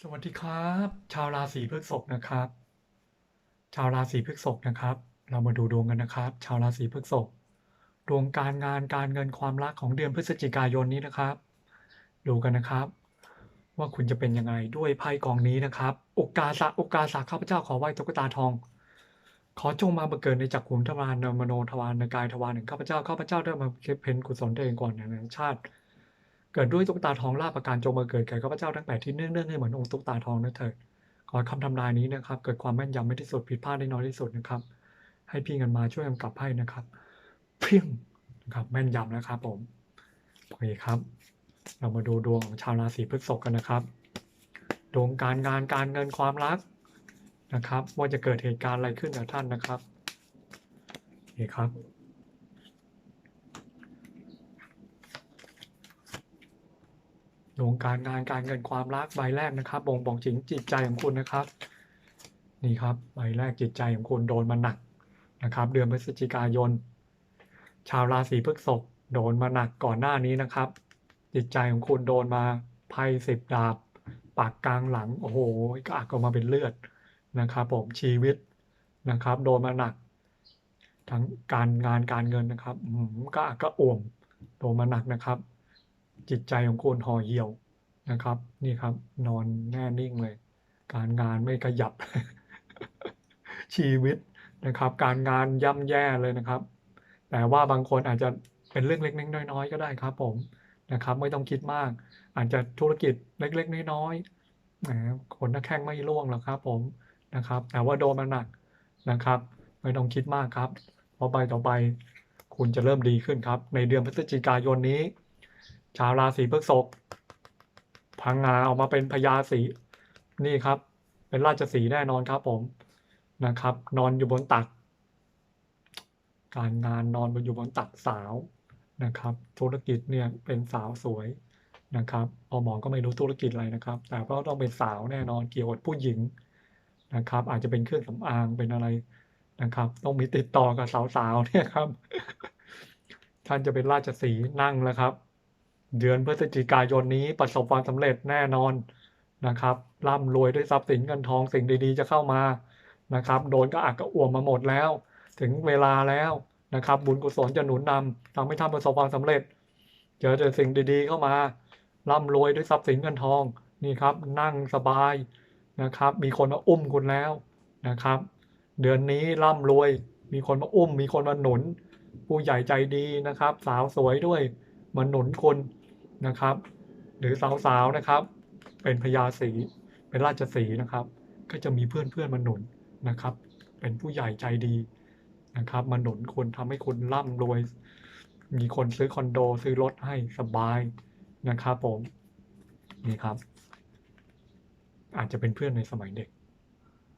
สวัสดีครับ ชาวราศีพฤษภนะครับ ชาวราศีพฤษภนะครับ เรามาดูดวงกันนะครับ ชาวราศีพฤษภดวงการงานการเงินความรักของเดือนพฤศจิกายนนี้นะครับ ดูกันนะครับ ว่าคุณจะเป็นยังไงด้วยไพ่กองนี้นะครับโอกาสะโอกาสะข้าพเจ้าขอไหว้ตุ๊กตาทอง ขอจงมาบังเกิดในจักรขุมทวารนมโนทวารในกายทวารแห่งข้าพเจ้าข้าพเจ้าได้มาเพ็ญกุศลตัวเองก่อนในชาติ เกิดด้วยตุ๊กตาทองลาภประการจงมาเกิดแก่ข้าพเจ้าทั้งแปดที่เนื่องเนื่องให้เหมือนองค์ตุ๊กตาทองนั่นเถิดขอคำทำนายนี้นะครับ เกิดความแม่นยำไม่ที่สุดผิดพลาดได้น้อยที่สุดนะครับ ให้พี่เงินมาช่วยกำกับให้นะครับเพียงนะครับแม่นยำนะครับผมโอเคครับ เรามาดูดวงของชาวราศีพฤษภกันนะครับ ดวงการงานการเงินความรักนะครับ ว่าจะเกิดเหตุการณ์อะไรขึ้นกับท่านนะครับโอเคครับ ดวงการงานการเงินความรักใบแรกนะครับ บ่งบอกถึงจิตใจของคุณนะครับ นี่ครับใบแรกจิตใจของคุณโดนมาหนักนะครับ เดือนพฤศจิกายน ชาวราศีพฤษภโดนมาหนักก่อนหน้านี้นะครับ จิตใจของคุณโดนมาไพ่สิบดาบ ปากกลางหลังโอ้โหก็อักออกมาเป็นเลือดนะครับผมชีวิตนะครับ โดนมาหนัก ทั้งการงานการเงินนะครับอืมก็อักก็อ่วมโดนมาหนักนะครับ จิตใจของคุณห่อเหี่ยวนะครับ นี่ครับ นอนแน่นิ่งเลย การงานไม่ขยับ ชีวิตนะครับ การงานย่ำแย่เลยนะครับ แต่ว่าบางคนอาจจะเป็นเรื่องเล็กๆน้อยๆก็ได้ครับผมนะครับ ไม่ต้องคิดมาก อาจจะธุรกิจเล็กๆน้อยๆแหมคนนักแข้งไม่ร่วงหรอกครับ ผมนะครับ แต่ว่าโดนมาหนักนะครับ ไม่ต้องคิดมากครับเพราะไปต่อไป คุณจะเริ่มดีขึ้นครับ ในเดือนพฤศจิกายนนี้ ชาวราศีพฤษภพังงาออกมาเป็นพญาสีนี่ครับ เป็นราชสีแน่นอนครับผมนะครับ นอนอยู่บนตัก การงานนอนบนอยู่บนตักสาวนะครับ ธุรกิจเนี่ยเป็นสาวสวยนะครับพอหมอก็ไม่รู้ธุรกิจอะไรนะครับ แต่ก็ต้องเป็นสาวแน่นอนเกี่ยวกับผู้หญิงนะครับ อาจจะเป็นเครื่องสำอางเป็นอะไรนะครับ ต้องมีติดต่อกับสาวๆเนี่ยครับ ท่านจะเป็นราชสีนั่งแล้วครับ เดือนพฤศจิกายนนี้ประสบความสำเร็จแน่นอนนะครับร่ำรวยด้วยทรัพย์สินเงินทองสิ่งดีๆ จะเข้ามานะครับโดนก็อักก็อ่วมมาหมดแล้ว ถึงเวลาแล้วนะครับ บุญกุศลจะหนุนนำทำให้ท่านประสบความสำเร็จ เจอแต่สิ่งดีๆเข้ามาร่ำรวยด้วยทรัพย์สินเงินทองนี่ครับนั่งสบายนะครับ มีคนมาอุ้มคุณแล้วนะครับ เดือนนี้ร่ำรวย มีคนมาอุ้ม มีคนมาหนุน ผู้ใหญ่ใจดีนะครับ สาวสวยด้วยมาหนุนคุณ นะครับ หรือสาวๆนะครับ เป็นพญาสีเป็นราชสีนะครับ ก็จะมีเพื่อนๆมาหนุนนะครับ เป็นผู้ใหญ่ใจดีนะครับมาหนุนคุณทำให้คุณร่ำรวย มีคนซื้อคอนโดซื้อรถให้สบายนะครับผมนี่ครับ อาจจะเป็นเพื่อนในสมัยเด็ก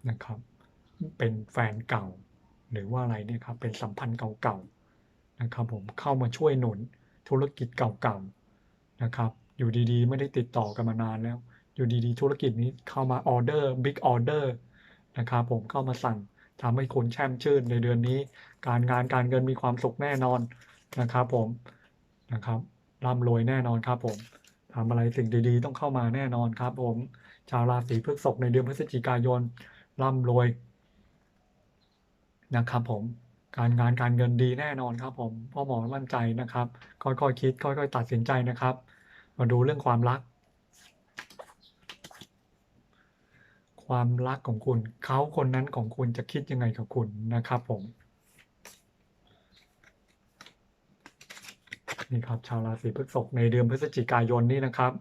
นะครับ เป็นแฟนเก่า หรือว่าอะไรเนี่ยครับเป็นสัมพันธ์เก่าๆนะครับผมเข้ามาช่วยหนุนธุรกิจเก่าๆ นะครับ อยู่ดีๆ ไม่ได้ติดต่อกันมานานแล้ว อยู่ดีๆ ธุรกิจนี้เข้ามาออเดอร์บิ๊กออเดอร์นะครับผมเข้ามาสั่งทำให้คุณแช่มชื่นในเดือนนี้ การงานการเงินมีความสุขแน่นอนนะครับผมนะครับร่ำรวยแน่นอนครับผมทำอะไรสิ่งดีๆ ต้องเข้ามาแน่นอนครับ ผมชาวราศีพฤษภในเดือนพฤศจิกายนร่ำรวยนะครับผม การงานการเงินดีแน่นอนครับผมพ่อหมอมั่นใจนะครับ ค่อยๆคิด ค่อย ๆ ตัดสินใจนะครับ มาดูเรื่องความรัก ความรักของคุณเขาคนนั้นของคุณจะคิดยังไงกับคุณนะครับผมนี่ครับชาวราศีพฤษภในเดือนพฤศจิกายนนี้นะครับ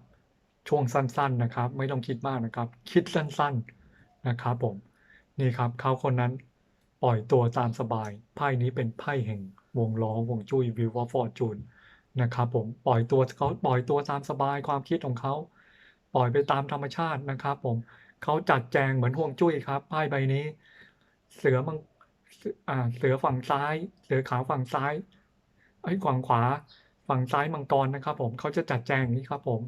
ช่วงสั้น ๆนะครับ ไม่ต้องคิดมากนะครับ คิดสั้น ๆนะครับผมนี่ครับเขาคนนั้น ปล่อยตัวตามสบาย ไพ่นี้เป็นไพ่แห่งวงล้อวงจุ้ยวิวฟอร์จูนนะครับผมปล่อยตัวเขาปล่อยตัวตามสบายความคิดของเขา ปล่อยไปตามธรรมชาตินะครับผมเขาจัดแจงเหมือนห่วงจุ้ยครับไพ่ใบนี้ เสือมังอ่าเสือฝั่งซ้าย เสือขาวฝั่งซ้ายไอ้ยฝั่งขวา ฝั่งซ้ายมังกรนะครับ ผมเขาจะจัดแจงอย่างนี้ครับผม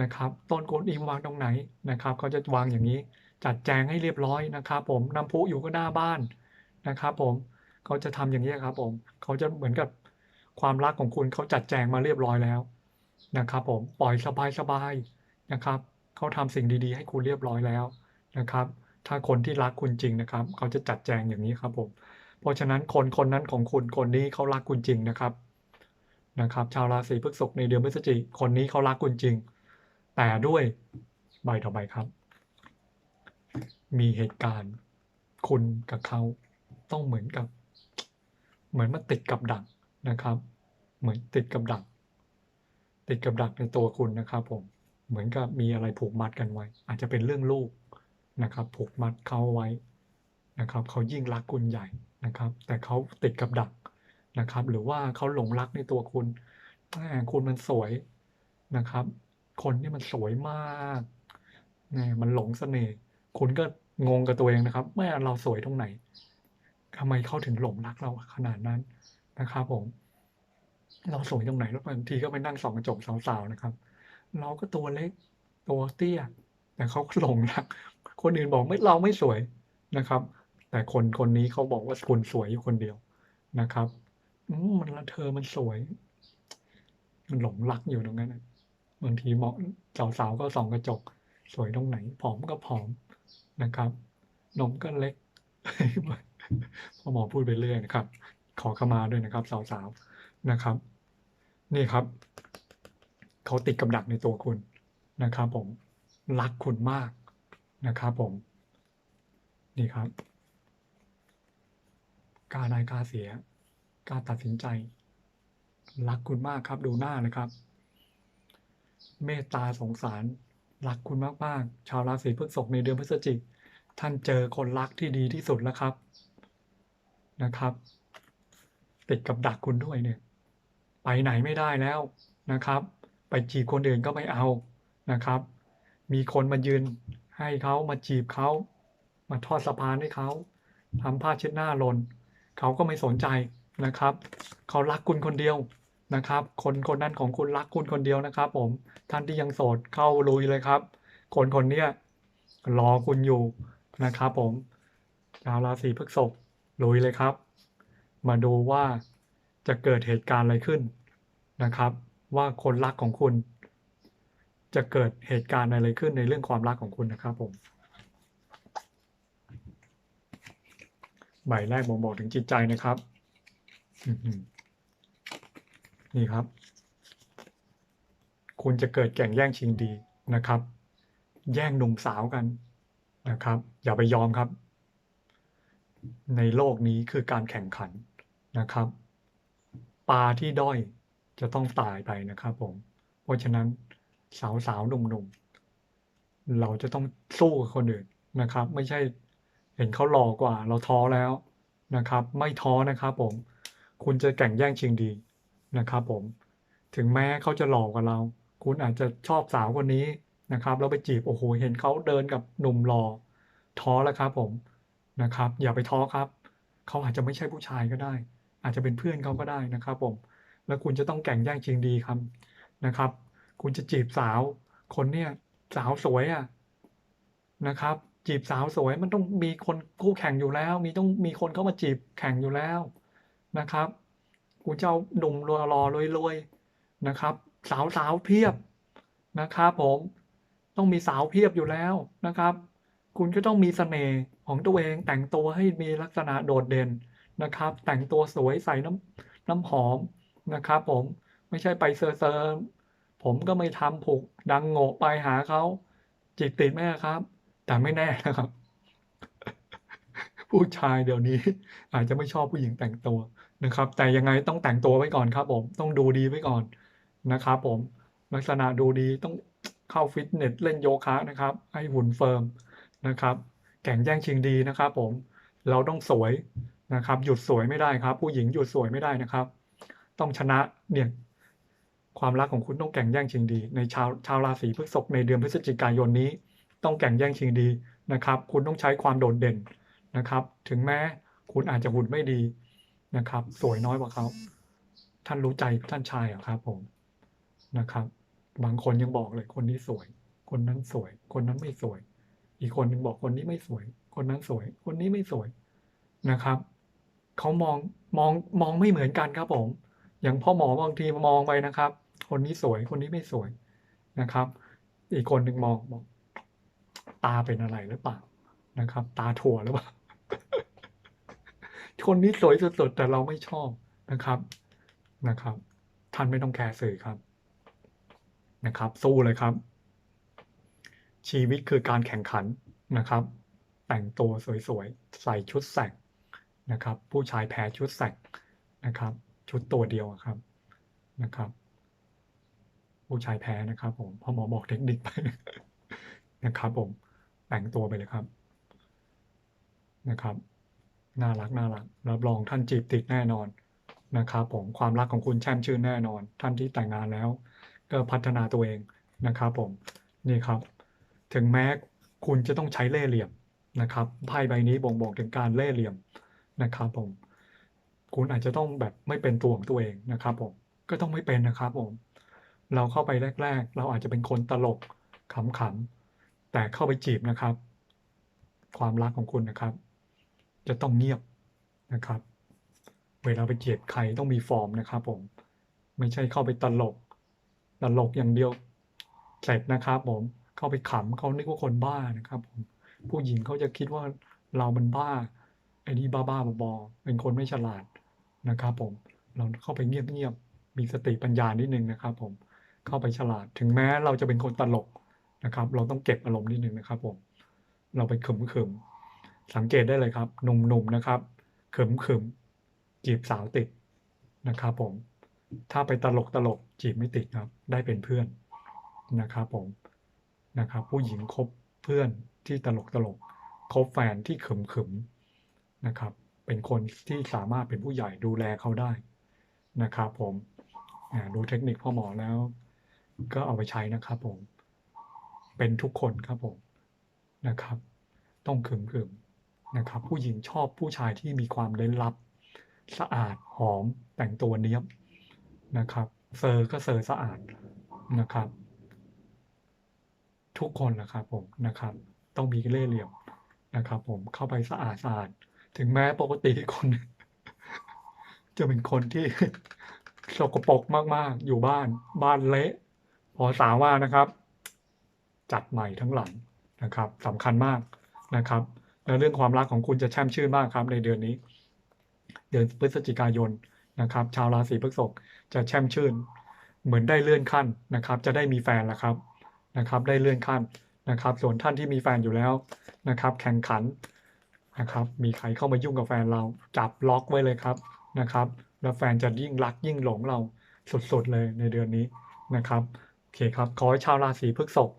นะครับ ต้นโกนอิมวางตรงไหนนะครับเขาจะวางอย่างนี้ จัดแจงให้เรียบร้อยนะครับ ผมน้ำพุอยู่ก็หน้าบ้าน นะครับผมเขาจะทำอย่างนี้ครับผมเขาจะเหมือนกับความรักของคุณเขาจัดแจงมาเรียบร้อยแล้วนะครับผมปล่อยสบายๆนะครับเขาทำสิ่งดีๆ ให้คุณเรียบร้อยแล้วนะครับ ถ้าคนที่รักคุณจริงนะครับเขาจะจัดแจงอย่างนี้ครับผมเพราะฉะนั้นคนคนนั้นของคุณคนนี้เขารักคุณจริงนะครับนะครับชาวราศีพฤษภในเดือนพฤศจิกคนนี้เขารักคุณจริง แต่ด้วยใบต่อไปครับ มีเหตุการณ์คุณกับเขา ต้องเหมือนกับ เหมือนมาติดกับดักนะครับ เหมือนติดกับดัก ติดกับดักในตัวคุณนะครับผมเหมือนกับมีอะไรผูกมัดกันไว้ อาจจะเป็นเรื่องลูกนะครับ ผูกมัดเขาไว้นะครับเขายิ่งรักคุณใหญ่นะครับ แต่เขาติดกับดักนะครับ หรือว่าเขาหลงรักในตัวคุณแหมคุณมันสวยนะครับ คนที่มันสวยมากแหมมันหลงเสน่ห์คุณก็งงกับตัวเองนะครับแม่เราสวยตรงไหน ทำไมเขาถึงหลงรักเราขนาดนั้นนะครับผม เราสวยตรงไหนแล้วบางทีก็ไปนั่งส่องกระจกสาวๆนะครับ เราก็ตัวเล็กตัวเตี้ย แต่เขาก็หลงรัก คนอื่นบอกไม่เราไม่สวยนะครับ แต่คนคนนี้เขาบอกว่าคุณสวยอยู่คนเดียวนะครับมันละเธอมันสวย มันหลงรักอยู่ตรงนั้นบางทีเหมาะสาวๆก็ส่องกระจก สวยตรงไหนผอมก็ผอมนะครับนมก็เล็ก พ่อหมอพูดไปเรื่อยนะครับ ขอขมาด้วยนะครับสาวๆนะครับ นี่ครับเขาติดกับดักในตัวคุณนะครับ ผมรักคุณมากนะครับ ผม นี่ครับกล้าได้กล้าเสียกล้าตัดสินใจ รักคุณมากครับ ดูหน้าเลยครับ เมตตาสงสารรักคุณมากๆชาวราศีพฤษภในเดือนพฤศจิกท่านเจอคนรักที่ดีที่สุดแล้วครับ นะครับ ติดกับดักคุณด้วยเนี่ย ไปไหนไม่ได้แล้วนะครับ ไปจีบคนอื่นก็ไม่เอานะครับ มีคนมายืนให้เขามาจีบเขามาทอดสะพานให้เขาทำผ้าเช็ดหน้าหล่นเขาก็ไม่สนใจนะครับ เขารักคุณคนเดียวนะครับ คนคนนั้นของคุณรักคุณคนเดียวนะครับ ผมท่านที่ยังโสดเข้าลุยเลยครับ คนคนเนี้ยรอคุณอยู่นะครับ ผมชาวราศีพฤษภ ลุยเลยครับ มาดูว่าจะเกิดเหตุการณ์อะไรขึ้นนะครับ ว่าคนรักของคุณ จะเกิดเหตุการณ์อะไรขึ้นในเรื่องความรักของคุณนะครับผมใบแรกบ่งบอกถึงจิตใจนะครับนี่ครับ คุณจะเกิดแข่งแย่งชิงดีนะครับ แย่งหนุ่มสาวกันนะครับ อย่าไปยอมครับ ในโลกนี้คือการแข่งขันนะครับ ปลาที่ด้อยจะต้องตายไปนะครับผม เพราะฉะนั้นสาวสาวหนุ่มๆ เราจะต้องสู้กับคนอื่นนะครับ ไม่ใช่เห็นเขาหล่อกว่า เราท้อแล้วนะครับ ไม่ท้อนะครับผม คุณจะแข่งแย่งชิงดีนะครับผม ถึงแม้เขาจะหล่อกว่าเรา คุณอาจจะชอบสาวคนนี้นะครับแล้วไปจีบโอ้โหเห็นเขาเดินกับหนุ่มหล่อท้อแล้วครับผม นะครับ อย่าไปท้อครับ เขาอาจจะไม่ใช่ผู้ชายก็ได้ อาจจะเป็นเพื่อนเขาก็ได้นะครับผม แล้วคุณจะต้องแข่งแย่งชิงดีครับนะครับ คุณจะจีบสาว คนเนี่ยสาวสวยอะนะครับ จีบสาวสวยมันต้องมีคนคู่แข่งอยู่แล้ว มีต้องมีคนเข้ามาจีบแข่งอยู่แล้วนะครับคุณจะเอาหนุ่มรอรอรวยรวยๆนะครับ สาวสาวเพียบนะครับผมต้องมีสาวเพียบอยู่แล้วนะครับ คุณก็ต้องมีเสน่ห์ของตัวเองแต่งตัวให้มีลักษณะโดดเด่นนะครับ แต่งตัวสวยใส่น้ำน้ำหอมนะครับ ผมไม่ใช่ไปเซอร์เซอร์ผมก็ไม่ทำผูกดังโง่ไปหาเขาจิตติดไหมครับ แต่ไม่แน่นะครับ ผู้ชายเดี๋ยวนี้ อาจจะไม่ชอบผู้หญิงแต่งตัวนะครับ แต่ยังไงต้องแต่งตัวไว้ก่อนครับผมต้องดูดีไว้ก่อนนะครับผมลักษณะดูดีต้องเข้าฟิตเนสเล่นโยคะนะครับ ให้หุ่นเฟิร์ม นะครับแข่งแย่งชิงดีนะครับผมเราต้องสวยนะครับ หยุดสวยไม่ได้ครับ ผู้หญิงหยุดสวยไม่ได้นะครับ ต้องชนะเนี่ยความรักของคุณต้องแข่งแย่งชิงดี ในชาวชาวราศีพฤษภในเดือนพฤศจิกายนนี้ ต้องแข่งแย่งชิงดีนะครับ คุณต้องใช้ความโดดเด่นนะครับ ถึงแม้คุณอาจจะหุ่นไม่ดีนะครับ สวยน้อยกว่าเขาท่านรู้ใจท่านชายเหรอครับผมนะครับ บางคนยังบอกเลยคนนี้สวย คนนั้นสวย คนนั้นไม่สวย อีกคนหนึ่งบอกคนนี้ไม่สวย คนนั้นสวย คนนี้ไม่สวยนะครับเขามองมองมองไม่เหมือนกันครับผม อย่างพ่อหมอบางทีมองไปนะครับ คนนี้สวยคนนี้ไม่สวยนะครับ อีกคนหนึ่งมองบอกตาเป็นอะไรหรือเปล่านะครับ ตาถั่วหรือเปล่าคนนี้สวยสุดๆแต่เราไม่ชอบนะครับนะครับ ท่านไม่ต้องแคร์สื่อครับนะครับ สู้เลยครับ ชีวิตคือการแข่งขันนะครับ แต่งตัวสวยๆ ใส่ชุดแสกนะครับ ผู้ชายแพ้ชุดแสกนะครับ ชุดตัวเดียวครับนะครับ ผู้ชายแพ้นะครับผมพ่อหมอบอกเทคนิคไปนะครับผมแต่งตัวไปเลยครับนะครับน่ารักน่ารักรับรองท่านจีบติดแน่นอนนะครับผมความรักของคุณแช่มชื่นแน่นอน ท่านที่แต่งงานแล้ว ก็พัฒนาตัวเองนะครับผมนี่ครับ ถึงแม้คุณจะต้องใช้เล่ห์เหลี่ยมนะครับไพ่ใบนี้บ่งบอกถึงการเล่ห์เหลี่ยมนะครับผมคุณอาจจะต้องแบบไม่เป็นตัวของตัวเองนะครับผมก็ต้องไม่เป็นนะครับผมเราเข้าไปแรก ๆ เราอาจจะเป็นคนตลกขำๆแต่เข้าไปจีบนะครับ ความรักของคุณนะครับ จะต้องเงียบนะครับ เวลาไปเจีบใครต้องมีฟอร์มนะครับ ผมไม่ใช่เข้าไปตลกตลกอย่างเดียวเสร็จนะครับผม เข้าไปขำเขานึกว่าคนบ้านะครับผมผู้หญิงเขาจะคิดว่าเรามันบ้าไอ้นี่บ้าบ้าๆบอเป็นคนไม่ฉลาดนะครับผมเราเข้าไปเงียบๆมีสติปัญญานิดนึงนะครับ ผมเข้าไปฉลาดถึงแม้เราจะเป็นคนตลกนะครับ เราต้องเก็บอารมณ์นิดนึงนะครับ ผม เราไปขึมขึมสังเกตได้เลยครับหนุ่มๆนะครับขึมขึมจีบสาวติดนะครับผมถ้าไปตลกตลกจีบไม่ติดครับ ได้เป็นเพื่อนนะครับผม นะครับผู้หญิงคบเพื่อนที่ตลกตลกคบแฟนที่ขึมขึมนะครับ เป็นคนที่สามารถเป็นผู้ใหญ่ดูแลเขาได้นะครับ ผมดูเทคนิคพ่อหมอแล้ว ก็เอาไปใช้นะครับ ผม เป็นทุกคนครับผมนะครับ ต้องขึมขึมนะครับ ผู้หญิงชอบผู้ชายที่มีความเล้นลับ สะอาดหอมแต่งตัวเนี้ยบนะครับ เซอร์ก็เซอร์สะอาดนะครับ ทุกคนนะครับผมนะครับ ต้องมีเล่ห์เหลี่ยมนะครับ ผมเข้าไปสะอาดสะอาดถึงแม้ปกติคน จะเป็นคนที่สกปรกมากๆ อยู่บ้าน บ้านเละ พอสาว่านะครับ จัดใหม่ทั้งหลังนะครับสำคัญมากนะครับ และเรื่องความรักของคุณจะแช่มชื่นมากครับในเดือนนี้ เดือนพฤศจิกายนนะครับ ชาวราศีพฤษภจะแช่มชื่น เหมือนได้เลื่อนขั้นนะครับ จะได้มีแฟนแล้วครับ นะครับได้เลื่อนขั้นนะครับ ส่วนท่านที่มีแฟนอยู่แล้วนะครับ แข่งขันนะครับ มีใครเข้ามายุ่งกับแฟนเราจับล็อกไว้เลยครับนะครับ แล้วแฟนจะยิ่งรักยิ่งหลงเราสุดๆเลยในเดือนนี้นะครับโอเคครับขอให้ชาวราศีพฤษภ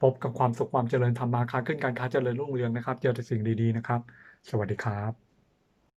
พบกับความสุขความเจริญทำมาค้าขึ้นการค้าเจริญรุ่งเรืองนะครับ เจอแต่สิ่งดีๆนะครับ สวัสดีครับ